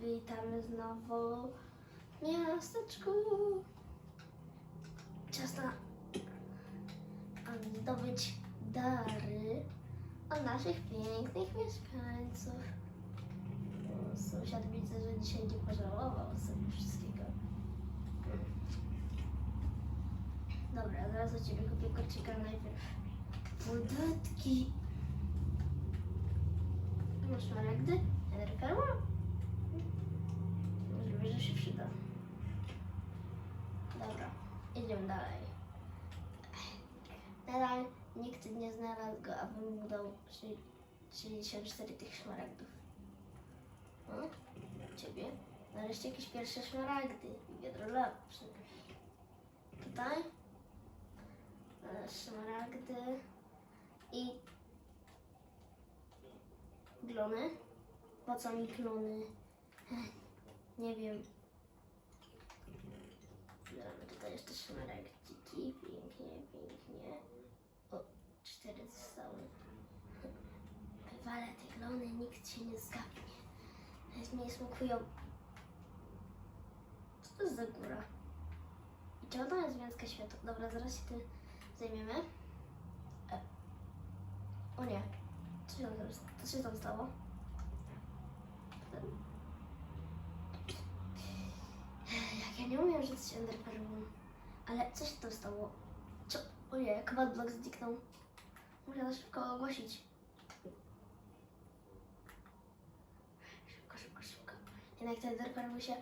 Witamy znowu w miasteczku. Czas na zdobyć dary od naszych pięknych mieszkańców. Sąsiad widzę, że dzisiaj nie pożałował sobie wszystkiego. Dobra, zaraz do ciebie kupię kocika najpierw. Podatki. Masz szmaragdy? Enerperła? Możliwe, że się przyda. Dobra, idziemy dalej. Nadal nikt nie znalazł go, aby mu dał szy- 64 tych szmaragdów. O, ciebie. Nareszcie jakieś pierwsze szmaragdy. Wiadro lepsze. Tutaj. e, Szmaragdy. I glony. Po co mi klony? Nie wiem. Mamy tutaj jeszcze szmaragdziki. Pięknie, pięknie. O, cztery zostały. Wywalę te glony, nikt się nie zgapnie. Nawet mnie smakują. Co to jest za góra? I czemu tam jest gwiazdka światła? Dobra, zaraz się tym zajmiemy. E. O nie. Co się tam, co się tam stało? Jak ja nie umiem rzucać enderpearlą. Ale co się tam stało? Co? Ojej, Quad Block zniknął. Muszę to szybko ogłosić. Szybko, szybko, szybko. Jednak te enderpearły się,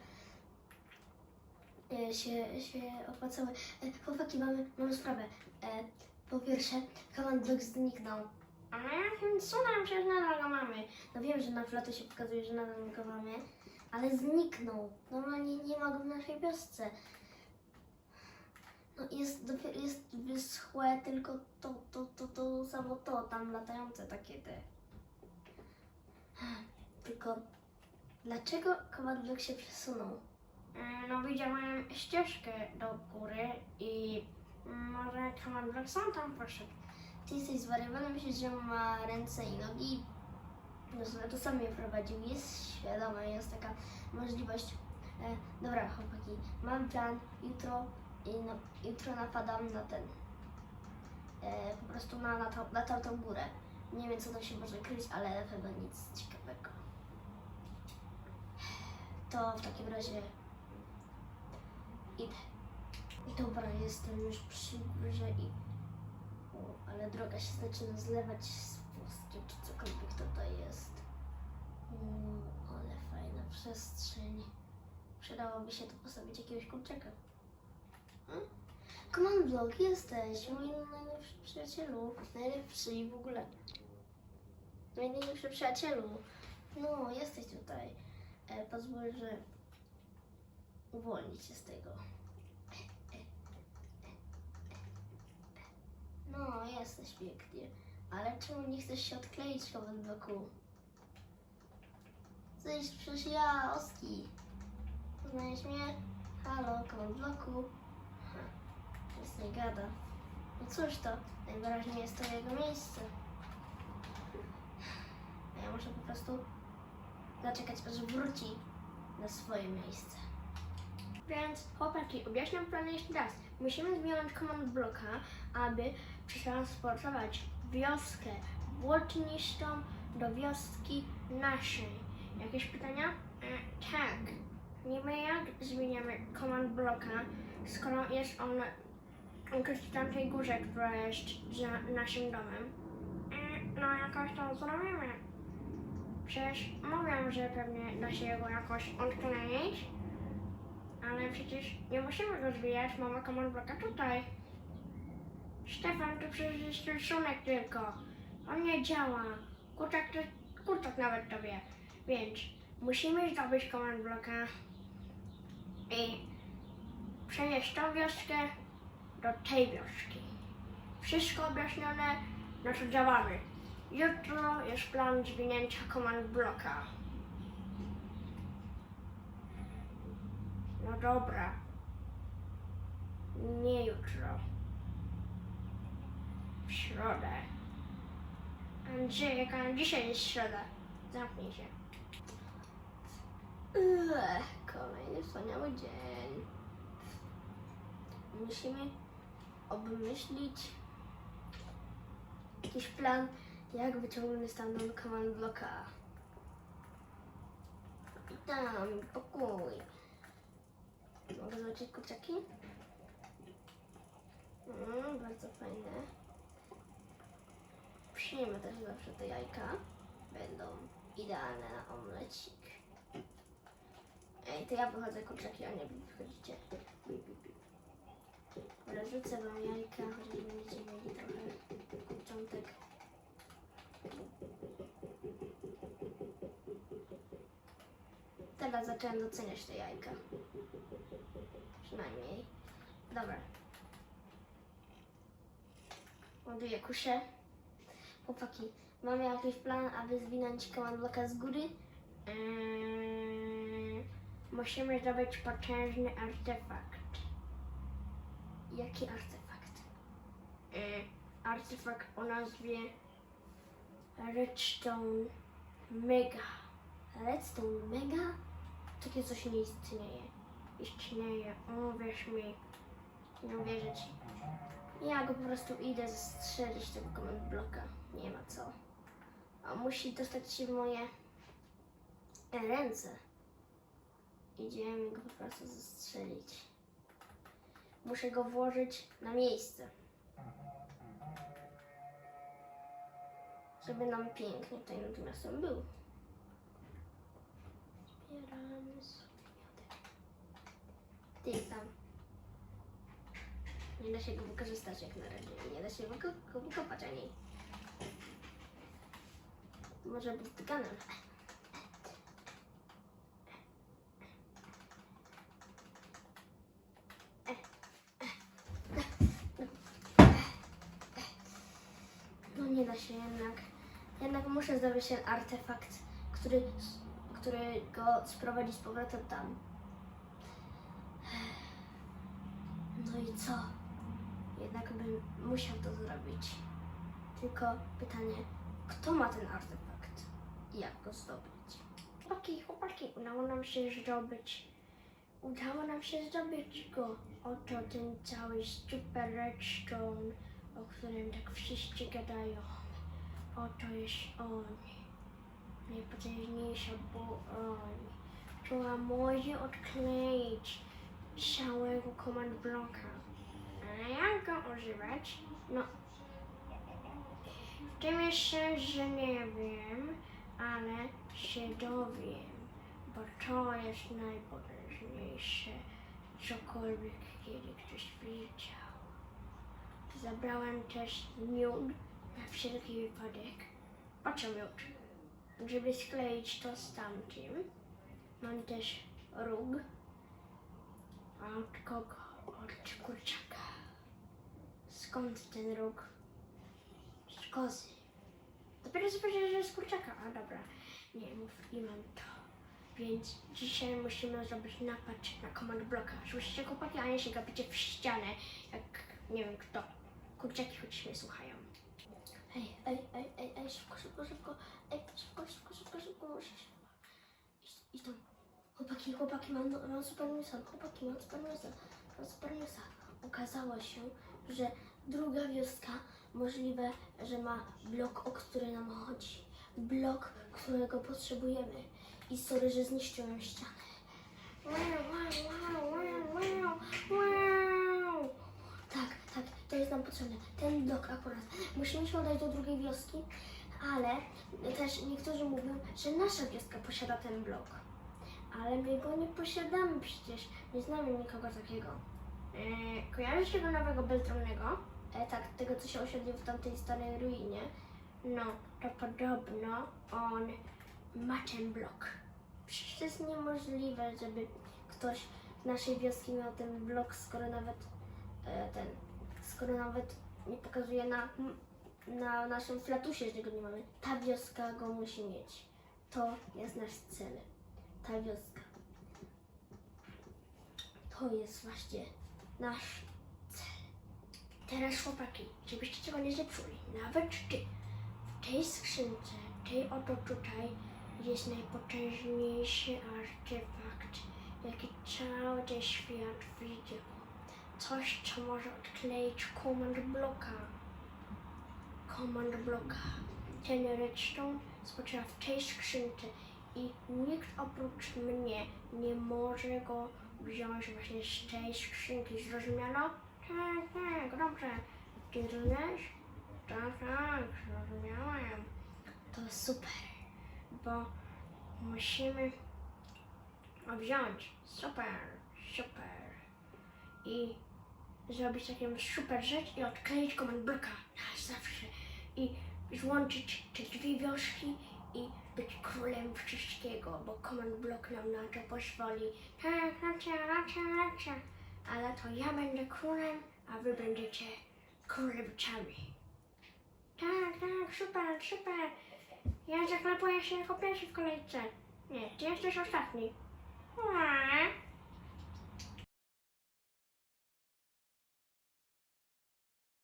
e, się, się opłacały. E, chłopaki, mamy, mamy sprawę. E, po pierwsze, Command Block zniknął. A jakim cudem się nadal go mamy? No wiem, że na floty się pokazuje, że nadal go mamy, ale zniknął. Normalnie nie ma go w naszej wiosce. No jest, jest wyschłe tylko to, to, to, to samo to, tam latające takie te. Tylko dlaczego Block się przesunął? E, No widziałem ścieżkę do góry i może Block sam tam poszedł. Ty jesteś zwariowany, myślisz, że ma ręce i nogi? No to sam mnie prowadził, jest świadomy, jest taka możliwość. E, dobra, chłopaki, mam plan, jutro, i no, jutro napadam na ten, e, po prostu na, na, tą, na tamtą górę. Nie wiem, co tam się może kryć, ale na pewno nic ciekawego. To w takim razie idę. Dobra, jestem już przy górze i ale droga się zaczyna zlewać z wózkiem, czy cokolwiek to to jest. Mm, ale fajna przestrzeń. Przydałoby się tu postawić jakiegoś kurczaka. Hmm? Command Block, jesteś mój najlepszy przyjacielu. Najlepszy i w ogóle. Mój najlepszy przyjacielu. No, jesteś tutaj. E, pozwól, że uwolnić się z tego. No, jesteś pięknie. Ale czemu nie chcesz się odkleić Blocku? Jesteś przecież ja, Oski. Poznajesz mnie? Halo. Ha, Nic nie gada. No cóż to, najwyraźniej jest to jego miejsce. A ja muszę po prostu zaczekać, aż wróci na swoje miejsce. Więc chłopaki, objaśniam plan jeszcze raz. Musimy zmienić Command Blocka, aby przetransportować wioskę błotnistą do wioski naszej. Jakieś pytania? E, tak. Niby jak zmieniamy Command Blocka, skoro jest on przy tamtej górze, która jest za naszym domem? E, no jakoś to zrobimy. Przecież mówią, że pewnie da się go jakoś odkleić. Ale przecież nie musimy go zbijać, mamy command blocka tutaj. Stefan, to przecież jest rysunek tylko. On nie działa. Kurczak, to, kurczak nawet to wie. Więc musimy zdobyć command blocka i przenieść tą wioskę do tej wioski. Wszystko objaśnione, no to działamy. Jutro jest plan zwinięcia command blocka. No dobra. Nie jutro. W środę. Andrzejek, a dzisiaj jest środa. Zamknij się. Ech, kolejny wspaniały dzień. Musimy obmyślić jakiś plan, jak wyciągnąć stamtąd command bloka. Witam, pokój. Mogę zobaczyć kurczaki? Mm, bardzo fajne. Przyjmę też zawsze te jajka. Będą idealne na omlecik. Ej, to ja wychodzę kurczaki, a nie wy wychodzicie. Rzucę wam jajka, chociaż będziecie mieli trochę kurczątek. Teraz zacząłem doceniać te jajka. Przynajmniej. Dobra. Ładuję kuszę. Chłopaki, mamy jakiś plan, aby zwinąć blocka z góry? Eee, musimy zrobić potężny artefakt. Jaki artefakt? Eee, artefakt o nazwie Redstone Mega. Redstone Mega? Takie coś nie istnieje. Istnieje, uwierz mi. Nie uwierzę ci. Ja go po prostu idę strzelić tego command bloka. Nie ma co. A musi dostać się w moje ręce. Idziemy go po prostu zastrzelić. Muszę go włożyć na miejsce. Żeby nam pięknie tutaj natomiast on był. Zbieramy sobie. Ty. Nie da się go wykorzystać jak na razie. Nie da się go, wykopać ani. Może być tyganem. No nie da się jednak. Jednak muszę zdobyć ten artefakt, który, który go sprowadzi z powrotem tam. No i co? Jednak bym musiał to zrobić. Tylko pytanie, kto ma ten artefakt i jak go zdobyć? Chłopaki, chłopaki, udało nam się zdobyć. Udało nam się zdobyć go. Oto ten cały super redstone, o którym tak wszyscy gadają. Oto jest on. Najpotężniejsza broń, która może odkleić całego command blocka. Go używać? No. W tym sens, że nie wiem, ale się dowiem, bo to jest najpotężniejsze, cokolwiek kiedy ktoś widział. Zabrałem też miód na wszelki wypadek. Po co miód? Żeby skleić to z tamtym. Mam też róg. Od kogo? Od kurczaka. Skąd ten róg? Z kozy. Dopiero powiedziałeś, że z kurczaka. A dobra, nie mów, nie mam to. Więc dzisiaj musimy zrobić napad na command bloka. Słyszycie chłopaki, a nie się gapicie w ścianę, jak nie wiem kto. Kurczaki choć mnie słuchają. Ej, ej, ej, ej, ej, szybko, szybko, szybko. Ej, szybko, szybko, szybko, szybko, muszę się. Idź tam. Chłopaki, chłopaki, mam, mam super newsa. Chłopaki, mam super newsa. Mam super newsa. Okazało się, że druga wioska możliwe, że ma blok, o który nam chodzi. Blok, którego potrzebujemy. I sorry, że zniszczyłem ścianę. Wow, wow, wow, wow, wow. Tak, tak, to jest nam potrzebne. Ten blok akurat. Musimy się udać do drugiej wioski, ale też niektórzy mówią, że nasza wioska posiada ten blok. Ale my go nie posiadamy przecież. Nie znamy nikogo takiego. Eee, kojarzysz tego nowego bezdomnego? E, tak, tego co się osiedlił w tamtej starej ruinie. No, to podobno on ma ten blok. Przecież to jest niemożliwe, żeby ktoś z naszej wioski miał ten blok, skoro nawet e, ten, skoro nawet nie pokazuje na, na naszym flatusie, że go nie mamy. Ta wioska go musi mieć. To jest nasz cel. Ta wioska. To jest właśnie nasz. Teraz chłopaki, żebyście czego nie zepsuli, nawet ty, w tej skrzynce, tej oto tutaj jest najpotężniejszy artefakt, jaki cały ten świat widział. Coś, co może odkleić komand bloka. Komand bloka. Ten redstone spoczywa w tej skrzynce i nikt oprócz mnie nie może go wziąć właśnie z tej skrzynki. Zrozumiano? Tak, tak, dobrze. Rozumiesz? Tak, tak, zrozumiałem. To super, bo musimy wziąć super, super i zrobić taką super rzecz i odkleić komand bloka na zawsze i złączyć te dwie wioski i być królem wszystkiego, bo komand blok nam na to pozwoli. Tak, racja, racja, racja. Ale to ja będę królem, a wy będziecie królewicami. Tak, tak, super, super. Ja zaklepuję się jako pierwszy w kolejce. Nie, ty jesteś ostatni.